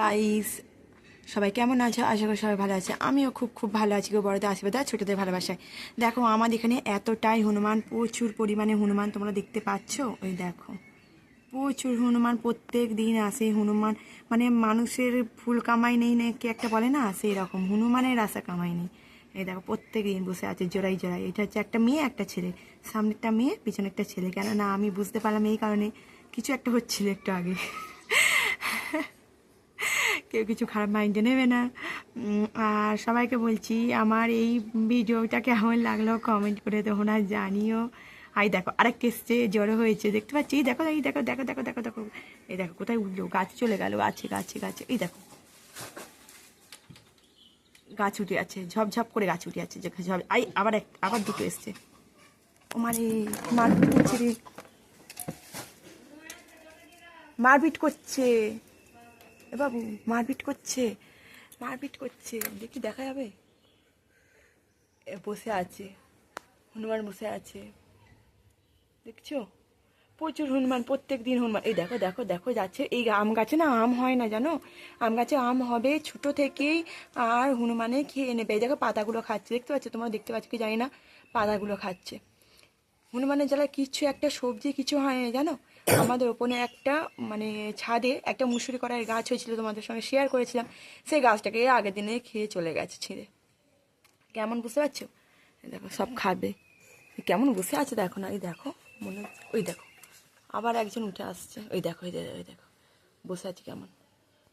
Guys সবাই কেমন আছে? আশা করি সবাই ভালো আছে। আমিও খুব খুব ভালো আছি গো বড়দের আশীর্বাদ আর ছোটদের ভালোবাসায়। দেখো আমাদের এখানে এতটাই হনুমান, প্রচুর পরিমাণে হনুমান তোমরা দেখতে পাচ্ছ? ওই দেখো, প্রচুর হনুমান, প্রত্যেক দিন আসে হনুমান। মানে মানুষের ফুল কামাই নেই নাকি একটা বলে না? সেই রকম, হনুমানের আশা কামাই নেই। এই দেখো, প্রত্যেক দিন বসে আছে, জোড়াই জোড়াই। এটা হচ্ছে একটা মেয়ে, একটা ছেলে। সামনেরটা মেয়ে পিছনে একটা ছেলে। কেন না আমি বুঝতে পারলাম এই কারণে কিছু একটা হচ্ছিল একটু আগে। কেউ কিছু খারাপ মাইন্ডে নেবে না। আর সবাইকে বলছি, আমার এই ভিডিওটা কেমন লাগল কমেন্ট করে তোমরা জানিও। আই দেখো, আরেকটা এসছে, জড়ো হয়েছে, দেখতে পাচ্ছি? এই দেখো এই দেখো দেখো দেখো দেখো দেখো। এই দেখো, কোথায় উঠল? গাছ চলে গেল গাছে গাছে গাছে। এই দেখো। গাছ উঠে আছে ঝপঝপ করে গাছ উঠে আছে ঝপ। আই, আবার এক, আবার দুটো এসছে। ও মানে মারপিট করছে রে। মারপিট করছে। এ বাবু, মারপিট করছে মারপিট করছে। দেখি দেখা যাবে? বসে আছে, হনুমান বসে আছে। দেখছ? প্রচুর হনুমান, প্রত্যেক দিন হনুমান। এই দেখো দেখো দেখো, যাচ্ছে। এই আম গাছে না আম হয় না জানো? আম গাছে আম হবে ছোট থেকেই আর হনুমানে খেয়ে নেবে। এই দেখো, পাতাগুলো খাচ্ছে। দেখতে পাচ্ছ? তোমরা দেখতে পাচ্ছ কি জানি না? পাতাগুলো খাচ্ছে। হনুমানের জ্বালায় কিছু একটা সবজি কিছু হয় না জানো? আমাদের ওপরে একটা মানে ছাদে একটা মুসুরি করার গাছ হয়েছিল তোমাদের সঙ্গে শেয়ার করেছিলাম। সেই গাছটাকে আগের দিনে খেয়ে চলে গেছে ছিঁড়ে। কেমন বুঝতে পারছ? দেখো সব খাবে। কেমন বসে আছে দেখো না এই দেখো মনে ওই দেখো। আবার একজন উঠে আসছে ওই দেখো ওই দেখো ওই দেখো বসে আছে কেমন?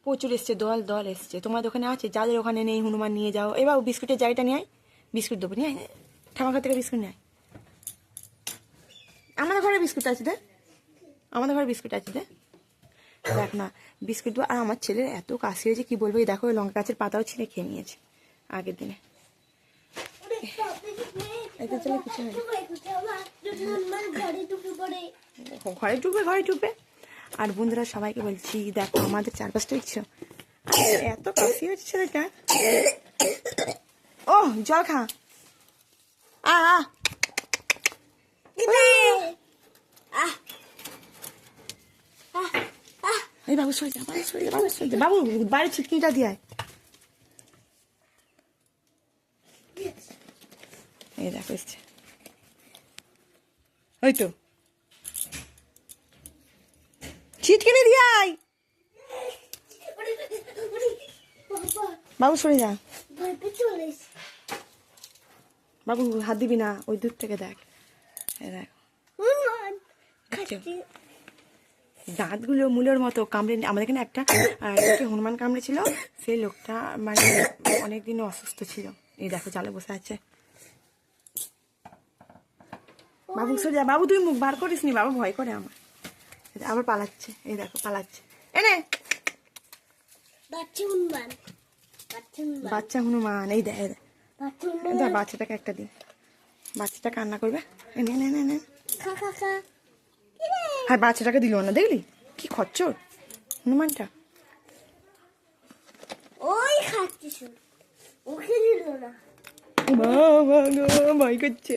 প্রচুর এসছে দল দল এসছে। তোমার ওখানে আছে? যাদের ওখানে নেই হনুমান নিয়ে যাও। এবার বিস্কুটের জায়গাটা নিয়ে আয় বিস্কুট দেবো নিয়ে আয়। ঠামাখা থেকে বিস্কুট নিয়ে আয়। আমাদের ঘরে বিস্কুট আছে দে। আমাদের ঘরে বিস্কুট আছে দে। দেখ না বিস্কুট আর আমার ছেলের এত কাশি হয়েছে, কি বলব? এই দেখো, ওই লঙ্কা গাছের পাতাও ছিঁড়ে খেয়ে নিয়েছে আগের দিনে। ঘরে ঢুকবে ঘরে ঢুকবে। আর বন্ধুরা, সবাইকে বলছি, দেখো, আমাদের চারপাশটা দেখছ? এত কাশি হয়েছে ছেলেটা। ও জল খা। আ আ এই বাবু সরে যা বাবু সরে যা বাবু সরে যা। বাবু বাড়ির ছিটকিটা দিয়ে এই দেখো এসছে। ওই তো। ছিটকিনি দিয়ে আয়। বাবু সরে যা। বাবু হাত দিবি না ওই দূর থেকে দেখ। দেখ দাঁতগুলো মূলের মতো কামড়ে আমাদের এখানে একটা হনুমান কামড়েছিল। সেই লোকটা মানে অনেকদিন অসুস্থ ছিল। এই দেখো জালে বসে আছে। বাবু সরে যা। বাবু তুই মুখ বার করিস নি। বাবা ভয় করে আমার। আবার পালাচ্ছে। এই দেখো পালাচ্ছে। এনে বাচ্চা হনুমান। এই দেখ এই দেখ বাচ্চাটাকে একটা দিন বাচ্চাটা কান্না করবে। এই নে নে নে নে। হ্যাঁ বাচ্চাটাকে দিল না দেখলি? কি খচ্চর হনুমানটা। ওই খাচ্ছে শুধু ওকে দিল না। বাবা গো ভয় করছে।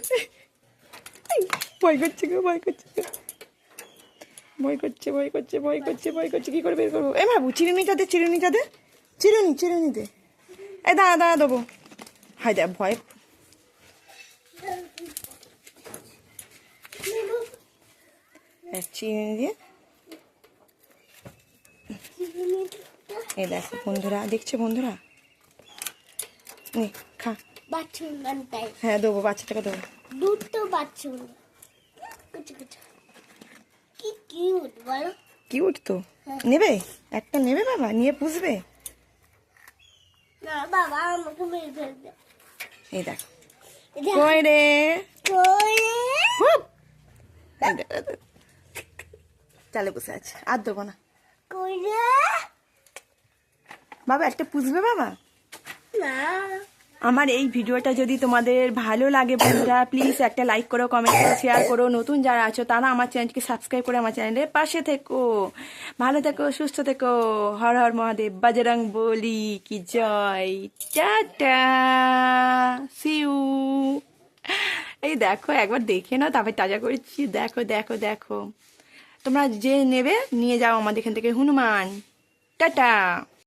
ভয় করছে গো ভয় করছে। ভয় করছে ভয় করছে ভয় করছে ভয় করছে। কি করে বের করব? এ চিরুনিটা দে চিরুনিটা দে। চিরুনি চিরুনি দে। এই দাঁড়া দাঁড়া দেবো। হাই দেখ ভয়। চিরুনি দিয়ে। এই দেখো বন্ধুরা দেখছ বন্ধুরা? নে খা। বাচ্চুন হ্যাঁ দেবো বাচ্চাটাকে দেবো। দুটো বাচ্চুন কুচু কুচু। কি কিউট বলো। কিউট তো। নেবে? একটা নেবে বাবা নিয়ে পুষবে? না বাবা আমাকে মেরে ফেলবে। এই দেখ। কই রে? কই! এই দেখ, এই দেখ। চালে বসে আছে। আর দেবো না। বাবা একটা পুষবে বাবা? আমার এই ভিডিওটা যদি তোমাদের ভালো লাগে বন্ধুরা প্লিজ একটা লাইক করো কমেন্ট করো শেয়ার করো। নতুন যারা আছো তারা আমার চ্যানেলকে সাবস্ক্রাইব করে আমার চ্যানেলের পাশে থেকো। ভালো থেকো সুস্থ থেকো। হর হর মহাদেব বাজরং বলি কি জয়। টাটা। সিউ এই দেখো একবার দেখে নাও তারপর তাজা করেছি দেখো দেখো দেখো। তোমরা যে নেবে নিয়ে যাও আমাদের এখান থেকে। হনুমান টাটা!